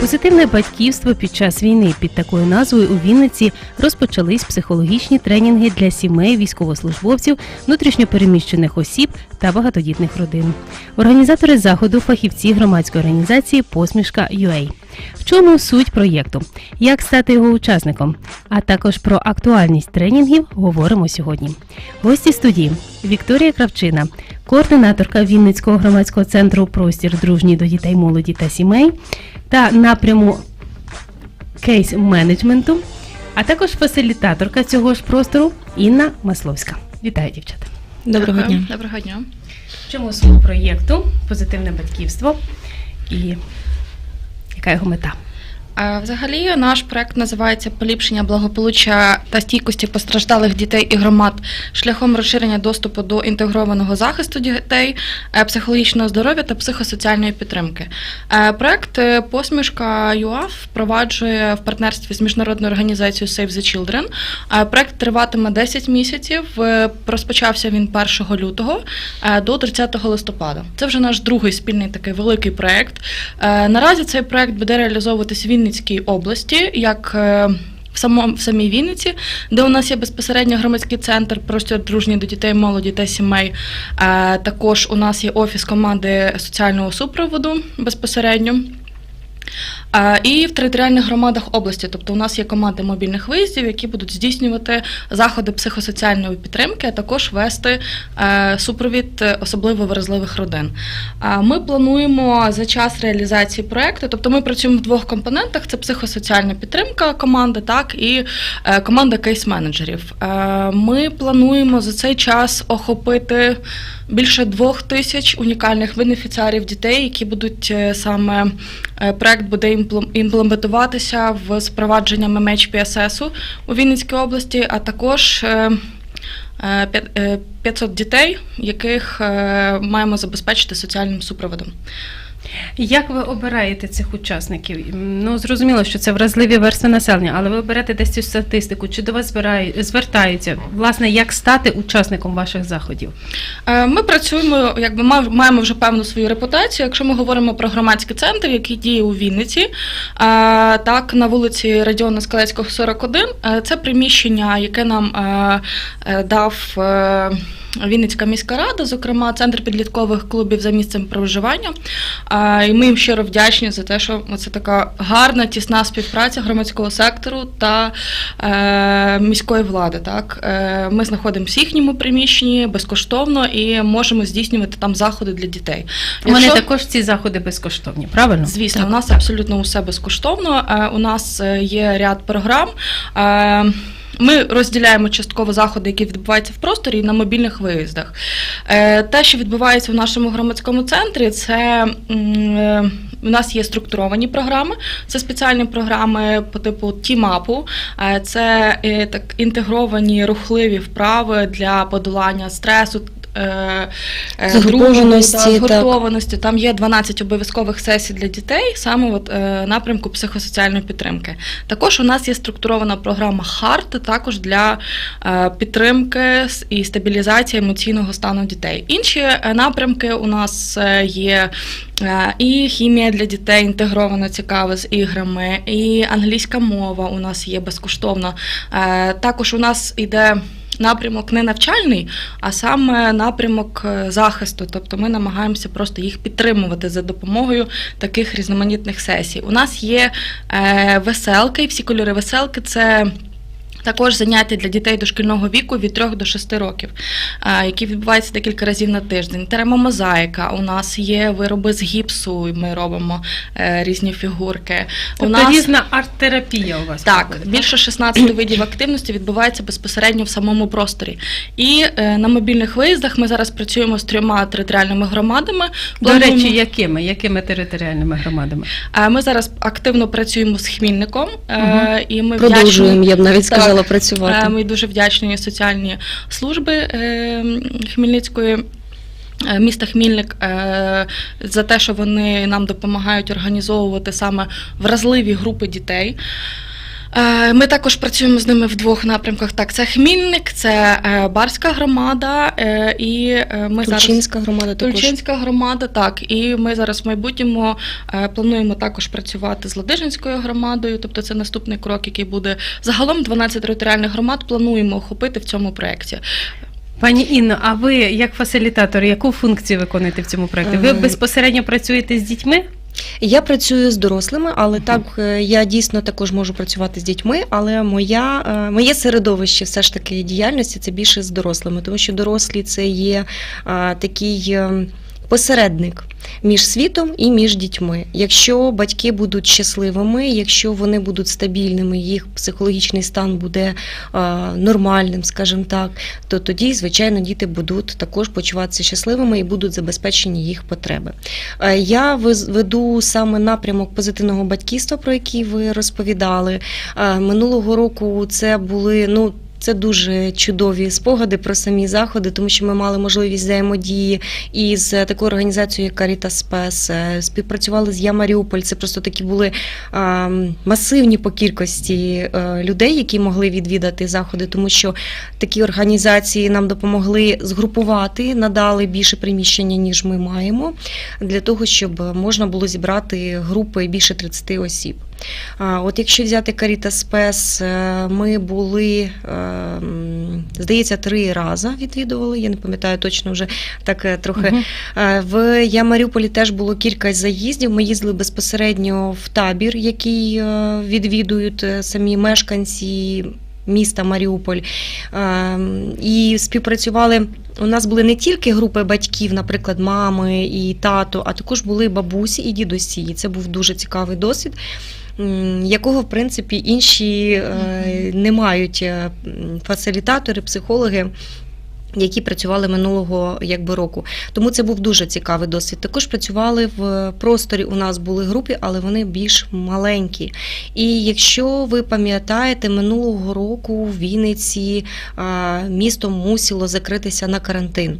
Позитивне батьківство під час війни під такою назвою у Вінниці розпочались психологічні тренінги для сімей військовослужбовців, внутрішньопереміщених осіб та багатодітних родин. Організатори заходу фахівці громадської організації Посмішка UA. В чому суть проєкту? Як стати його учасником? А також про актуальність тренінгів говоримо сьогодні. Гості студії Вікторія Кравчина, координаторка Вінницького громадського центру Простір дружній до дітей, молоді та сімей та напряму кейс менеджменту, а також фасилітаторка цього ж простору Інна Масловська. Вітаю, дівчата! Доброго дня. Доброго дня. В чому суть проєкту Позитивне батьківство і яка його мета? Взагалі, наш проект називається Поліпшення благополуччя та стійкості постраждалих дітей і громад шляхом розширення доступу до інтегрованого захисту дітей, е, психологічного здоров'я та психосоціальної підтримки. Е, Проект е, Посмішка ЮАФ впроваджує в партнерстві з міжнародною організацією Save the Children. Проект триватиме 10 місяців. Розпочався він 1 лютого до 30 листопада. Це вже наш другий спільний такий великий проект. Наразі цей проект буде реалізовуватись в Вінницькій області як. е, В самому в самій Вінниці, де у нас є безпосередньо громадський центр простір дружній до дітей, молоді та сімей. Е, також у нас є офіс команди соціального супроводу безпосередньо. І в територіальних громадах області, тобто у нас є команди мобільних виїздів, які будуть здійснювати заходи психосоціальної підтримки, а також вести е, супровід особливо вразливих родин. Ми плануємо за час реалізації проекту, тобто ми працюємо в двох компонентах: це психосоціальна підтримка команди, так і е, команда кейс-менеджерів. Е, Ми плануємо за цей час охопити більше двох тисяч унікальних бенефіціарів дітей, які будуть е, саме е, проект буде імплем- імплементуватися в спровадження меч ПССу у Вінницькій області, а також е, е, п'ят- 500 дітей, яких маємо забезпечити соціальним супроводом. Як ви обираєте цих учасників? Ну зрозуміло, що це вразливі верстви населення, але ви оберете десь цю статистику, чи до вас збирають, звертаються? Власне, як стати учасником ваших заходів? Е, Ми працюємо, якби маємо вже певну свою репутацію. Якщо ми говоримо про громадський центр, який діє у Вінниці, е, так на вулиці Радіона Скалецького, 41, е, це приміщення, яке нам дав. Вінницька міська рада, зокрема, центр підліткових клубів за місцем проживання. І ми їм щиро вдячні за те, що це така гарна, тісна співпраця громадського сектору та е, міської влади. Так е, ми знаходимося в їхньому приміщенні безкоштовно і можемо здійснювати там заходи для дітей. Якщо- також ці заходи безкоштовні, правильно? Звісно, Так. у нас абсолютно усе безкоштовно. Е, У нас є ряд програм. Ми розділяємо частково заходи, які відбуваються в просторі на мобільних виїздах. Е, Те, що відбувається в нашому громадському центрі, це м, е, нас є структуровані програми. Це спеціальні програми по типу тімапу. Е, Це так інтегровані рухливі вправи для подолання стресу. Е, е, Згрупованості, дружби, так. Там є 12 обов'язкових сесій для дітей, саме от, е, напрямку психосоціальної підтримки. Також у нас є структурована програма HART, також для підтримки і стабілізації емоційного стану дітей. Інші напрямки у нас є. І хімія для дітей інтегрована цікава з іграми, і англійська мова у нас є безкоштовна. Також у нас іде напрямок не навчальний, а саме напрямок е, захисту. Тобто ми намагаємося просто їх підтримувати за допомогою таких різноманітних сесій. У нас є е, веселки, всі кольори веселки це. Також заняття для дітей дошкільного віку від 3 до 6 років, які відбуваються декілька разів на тиждень. Термомозаїка, у нас є вироби з гіпсу, ми робимо е, різні фігурки. Тобто різна арт-терапія у вас. Так, проходить, більше 16 видів активності відбувається безпосередньо в самому просторі. І е, на мобільних виїздах ми зараз працюємо з трьома територіальними громадами. До Плануємо- речі, якими? Якими територіальними громадами? Е, ми зараз активно працюємо з Хмільником, е, Мгм. і ми Продовжуємо, вдячні. я б навіть сказала, Е, працювати. Ми дуже вдячні соціальні служби е, Хмельницької. е, Міста Хмільник е, за те, що вони нам допомагають організовувати саме вразливі групи дітей. Е, Ми також працюємо з ними в двох напрямках. Так, це Хмільник, це е, Барська громада, е, і ми зараз громада також. Тульчинська громада, так. І ми зараз в майбутньому плануємо також працювати з Ладижинською громадою. Тобто це наступний крок, який буде загалом 12 територіальних громад. Плануємо охопити в цьому проєкті. Пані Інно, а ви як фасилітатор, яку функцію виконуєте в цьому проєкті? Ви безпосередньо працюєте з дітьми? Я працюю з дорослими, але так е, я дійсно також можу працювати з дітьми. Але моя е, моє середовище все ж таки діяльності це більше з дорослими, тому що дорослі це є а, такий. Е, Посередник між світом і між дітьми. Якщо батьки будуть щасливими, якщо вони будуть стабільними, їх психологічний стан буде а, нормальним, скажімо так, то тоді, звичайно, діти будуть також почуватися щасливими і будуть забезпечені їх потреби. Е, Я веду саме напрямок позитивного батьківства, про який ви розповідали. Е, Минулого року це були ну. Це дуже чудові спогади про самі заходи, тому що ми мали можливість взаємодії із такою організацією, як Spes, е, співпрацювали з Я Маріуполь. Це просто такі були масивні по кількості е, людей, які могли відвідати заходи, тому що такі організації нам допомогли згрупувати, надали більше приміщення, ніж ми маємо, для того, щоб можна було зібрати групи більше 30 осіб. От якщо взяти Spes, е, ми були, е, здається, три рази відвідували. Я не пам'ятаю точно вже так е, трохи. Е, В Я Маріуполі теж було кілька заїздів. Ми їздили безпосередньо в табір, який відвідують самі мешканці. Міста Маріуполь і співпрацювали. У нас були не тільки групи батьків, наприклад, мами і тато, а також були бабусі і дідусі. І це був дуже цікавий досвід, якого, в принципі, інші е, не мають е, фасилітатори, психологи. Які працювали минулого якби року, тому це був дуже цікавий досвід. Також працювали в просторі. У нас були групи, але вони більш маленькі. І якщо ви пам'ятаєте, минулого року в Вінниці місто мусило закритися на карантин.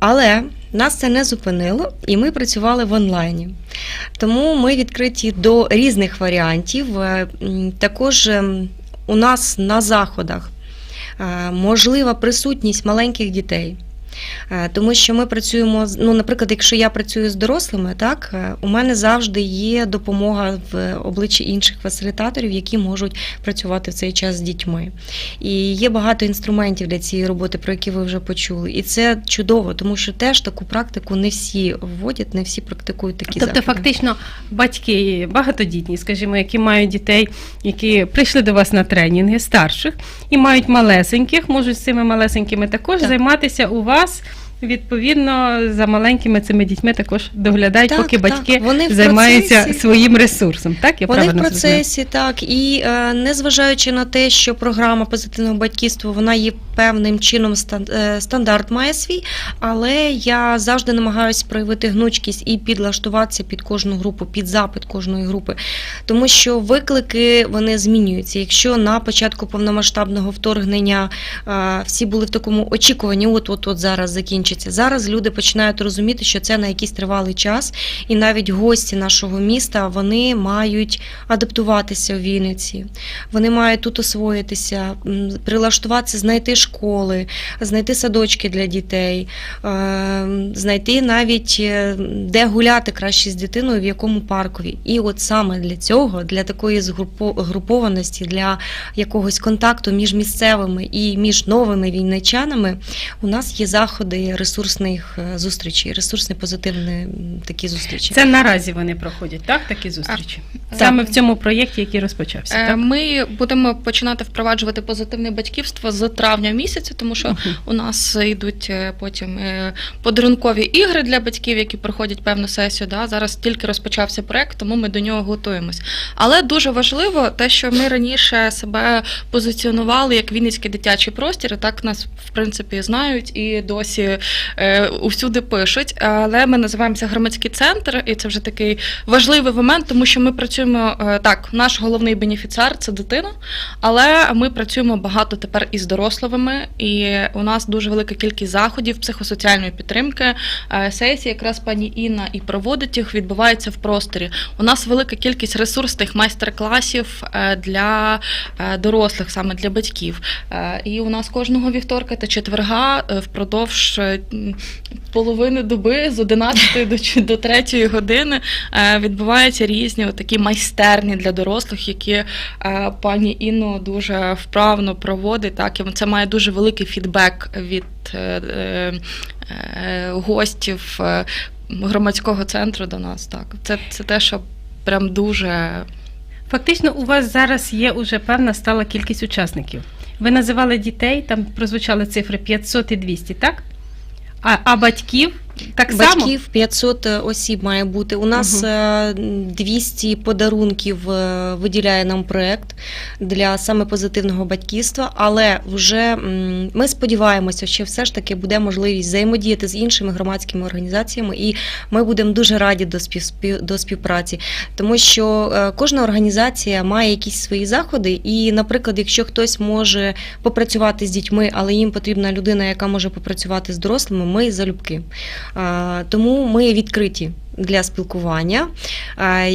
Але нас це не зупинило, і ми працювали в онлайні. Тому ми відкриті до різних варіантів. Е, Також ем, у нас на заходах можлива присутність маленьких дітей. Е, Тому що ми працюємо ну, наприклад, якщо я працюю з дорослими, так е, у мене завжди є допомога в обличчі інших фасилітаторів, які можуть працювати в цей час з дітьми. І є багато інструментів для цієї роботи, про які ви вже почули. І це чудово, тому що теж таку практику не всі вводять, не всі практикують такі Тобто, заходи. фактично, батьки багатодітні, скажімо, які мають дітей, які прийшли до вас на тренінги старших і мають малесеньких, можуть з цими малесенькими також Так. займатися у вас. podcast Відповідно, за маленькими цими дітьми також доглядають, Так, поки так. батьки Вони займаються процесі. своїм ресурсом. Так, я Вони в правильно процесі, так, і е, незважаючи на те, що програма позитивного батьківства вона є певним чином е, стандарт має свій, але я завжди намагаюся проявити гнучкість і підлаштуватися під кожну групу, під запит кожної групи. Тому що виклики вони змінюються. Якщо на початку повномасштабного вторгнення е, всі були в такому очікуванні, от от от зараз закінчиться. Зараз люди починають розуміти, що це на якийсь тривалий час, і навіть гості нашого міста вони мають адаптуватися в Вінниці. Вони мають тут освоїтися, прилаштуватися, знайти школи, знайти садочки для дітей, е, знайти навіть е, де гуляти краще з дитиною, в якому паркові. І от саме для цього, для такої згрупо- групованості, для якогось контакту між місцевими і між новими війничанами, у нас є заходи ресурсних е, зустрічей, ресурсні позитивні такі зустрічі. Це наразі вони проходять, так, такі зустрічі? Так. Саме в цьому проєкті, який розпочався. Е, Так? Ми будемо починати впроваджувати позитивне батьківство з травня місяця, тому що Мгм. у нас йдуть е, потім подарункові ігри для батьків, які проходять певну сесію. Да? Зараз тільки розпочався проект, тому ми до нього готуємось. Але дуже важливо те, що ми раніше себе позиціонували як Вінницький дитячий простір, і так нас в принципі знають і досі усюди пишуть. Але ми називаємося громадський центр, і це вже такий важливий момент, тому що ми працюємо е, так. Наш головний бенефіціар це дитина, але ми працюємо багато тепер із дорослими, і у нас дуже велика кількість заходів психосоціальної підтримки. Е, Сесії, якраз пані Інна і проводить їх, відбуваються в просторі. У нас велика кількість ресурсних майстер-класів е, для е, дорослих, саме для батьків. Е, І у нас кожного вівторка та четверга е, впродовж е, половини доби з 11 до, до 3 години е, відбуваються різні такі майстерні для дорослих, які е, пані Інно дуже вправно проводить. Так, і це має дуже великий фідбек від е, гостів громадського центру до нас. Так, це, це те, що прям дуже Фактично, у вас зараз є уже певна стала кількість учасників. Ви називали дітей, там прозвучали цифри 500 і 200, так? А, батьків так само? Батьків 500 осіб має бути. У нас е, 200 подарунків е, виділяє нам проект для саме позитивного батьківства, але вже ми сподіваємося, що все ж таки буде можливість взаємодіяти з іншими громадськими організаціями, і ми будемо дуже раді до спів, до співпраці, тому що е, кожна організація має якісь свої заходи. І, наприклад, якщо хтось може попрацювати з дітьми, але їм потрібна людина, яка може попрацювати з дорослими, ми залюбки. Тому ми відкриті для спілкування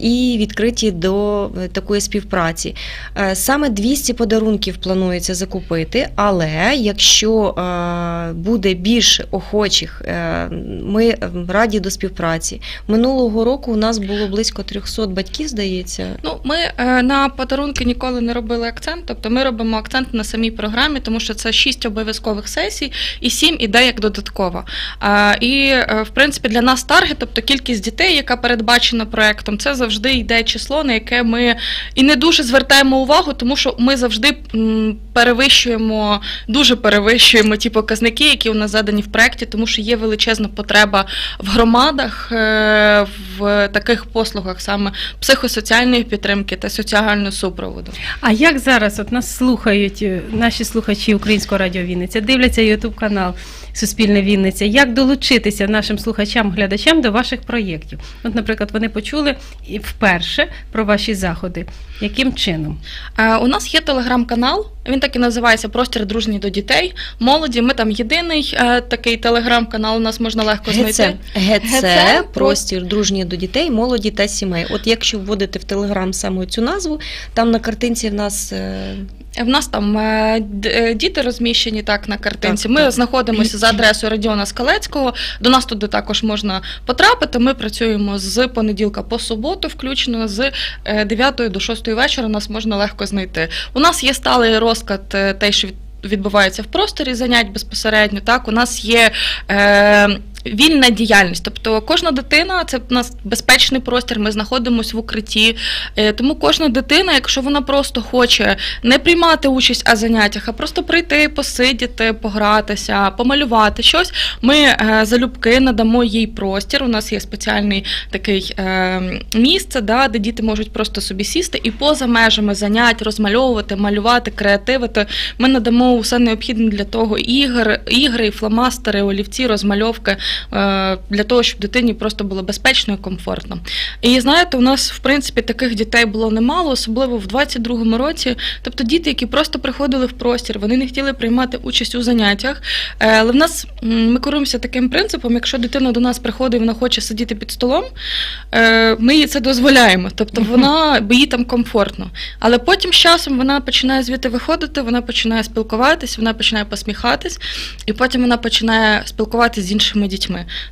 і відкриті до е, такої співпраці. Е, Саме 200 подарунків планується закупити, але якщо е, буде більше охочих, е, ми е, раді до співпраці. Минулого року у нас було близько 300 батьків, здається. Ну, ми е, на подарунки ніколи не робили акцент. Тобто ми робимо акцент на самій програмі, тому що це шість обов'язкових сесій і сім іде як додатково. І е, в принципі для нас таргет, тобто кількість дітей, яка передбачена проектом, це завжди йде число, на яке ми і не дуже звертаємо увагу, тому що ми завжди перевищуємо, дуже перевищуємо ті показники, які у нас задані в проекті, тому що є величезна потреба в громадах е, в таких послугах, саме психосоціальної підтримки та соціального супроводу. А як зараз от нас слухають е, наші слухачі Українського радіо Вінниця, дивляться Ютуб канал Суспільне Вінниця? Як долучитися нашим слухачам, глядачам до ваших проєктів? От, наприклад, вони почули і вперше про ваші заходи. Яким чином? Е, У нас є телеграм-канал. Він так і називається Простір дружній до дітей. Молоді. Ми там єдиний е, такий телеграм-канал. У нас можна легко ГЦ, знайти. ГЦ, ГЦ, простір дружній до дітей, молоді та сімей. От якщо вводити в Телеграм саме цю назву, там на картинці в нас е, В нас там діти розміщені так на картинці. Так, Ми так. знаходимося за адресою Радіона Скалецького. До нас туди також можна потрапити. Ми працюємо з понеділка по суботу, включно з е, 9 до 6 вечора. Нас можна легко знайти. У нас є сталий розклад е, те, що відбувається в просторі занять безпосередньо. Так, у нас є. Е, Вільна діяльність, тобто кожна дитина це в нас безпечний простір. Ми знаходимося в укритті. Е, Тому кожна дитина, якщо вона просто хоче не приймати участь а заняттях, а просто прийти, посидіти, погратися, помалювати щось. Ми е, залюбки надамо їй простір. У нас є спеціальний такий е, місце, де діти можуть просто собі сісти і поза межами занять розмальовувати, малювати, креативити. Ми надамо усе необхідне для того ігр, ігри, фломастери, олівці, розмальовки для того, щоб дитині просто було безпечно і комфортно. І знаєте, у нас в принципі таких дітей було немало, особливо в 22-му році. Тобто діти, які просто приходили в простір, вони не хотіли приймати участь у заняттях. Е, Але в нас ми керуємося таким принципом: якщо дитина до нас приходить, вона хоче сидіти під столом, е, ми їй це дозволяємо. Тобто вона бо їй там комфортно. Але потім з часом вона починає звідти виходити, вона починає спілкуватись, вона починає посміхатись, і потім вона починає спілкуватися з іншими дітьми.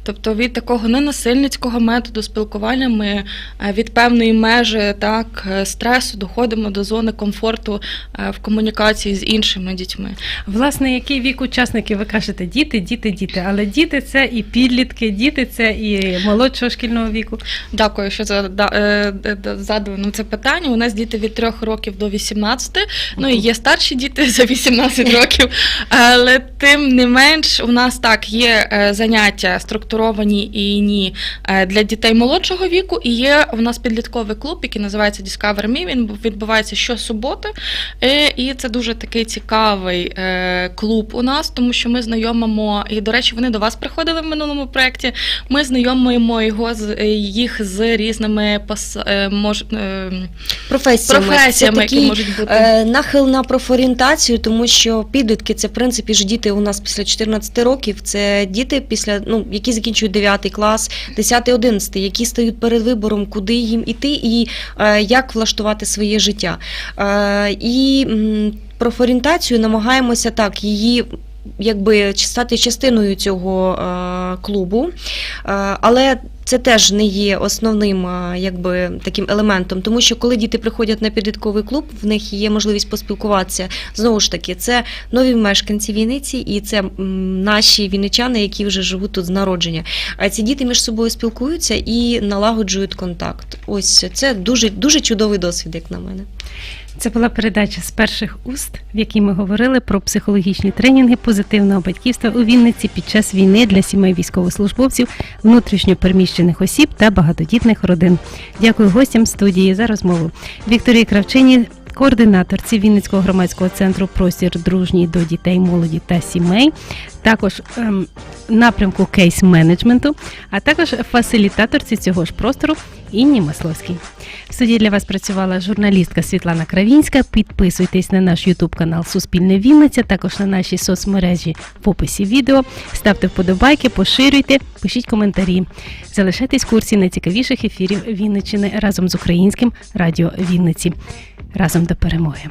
Тобто від такого ненасильницького методу спілкування ми е, від певної межі так е, стресу доходимо до зони комфорту е, в комунікації з іншими дітьми. Власне, який вік учасників? Ви кажете, діти, діти, діти. Але діти це і підлітки, діти це і молодшого шкільного віку. Дякую, що зада- д- д- задали нам це питання. У нас діти від 3 років до 18, ну і є старші діти за 18 років. Але тим не менш, у нас так є занять заняття структуровані і ні е, для дітей молодшого віку. І є у нас підлітковий клуб, який називається Discover Me. Він відбувається щосуботи. Е, І це дуже такий цікавий е, клуб у нас, тому що ми знайомимо, і, до речі, вони до вас приходили в минулому проєкті. Ми знайомимо його з їх з різними пос, мож, Професіями. професіями, Це які можуть бути. Нахил на профорієнтацію, тому що підлітки це в принципі ж діти у нас після 14 років. Це діти після ну які закінчують 9 клас, 10, 11, які стають перед вибором, куди їм іти і е, як влаштувати своє життя. Е, і профорієнтацію намагаємося так її. Якби стати частиною цього е, клубу, е, але це теж не є основним якби таким елементом, тому що коли діти приходять на підлітковий клуб, в них є можливість поспілкуватися. Знову ж таки, це нові мешканці Вінниці, і це наші вінничани, які вже живуть тут з народження. А ці діти між собою спілкуються і налагоджують контакт. Ось це дуже дуже чудовий досвід, як на мене. Це була передача з перших уст, в якій ми говорили про психологічні тренінги позитивного батьківства у Вінниці під час війни для сімей військовослужбовців, внутрішньо переміщених осіб та багатодітних родин. Дякую гостям студії за розмову. Вікторії Кравчині. Координаторці Вінницького громадського центру Простір дружній до дітей, молоді та сімей, також ем, напрямку кейс-менеджменту, а також фасилітаторці цього ж простору Інні Масловській. В студії для вас працювала журналістка Світлана Кравінська. Підписуйтесь на наш Ютуб канал Суспільне Вінниця, також на наші соцмережі в описі відео. Ставте вподобайки, поширюйте, пишіть коментарі. Залишайтесь в курсі найцікавіших ефірів Вінниччини разом з українським радіо Вінниці. Разом до перемоги.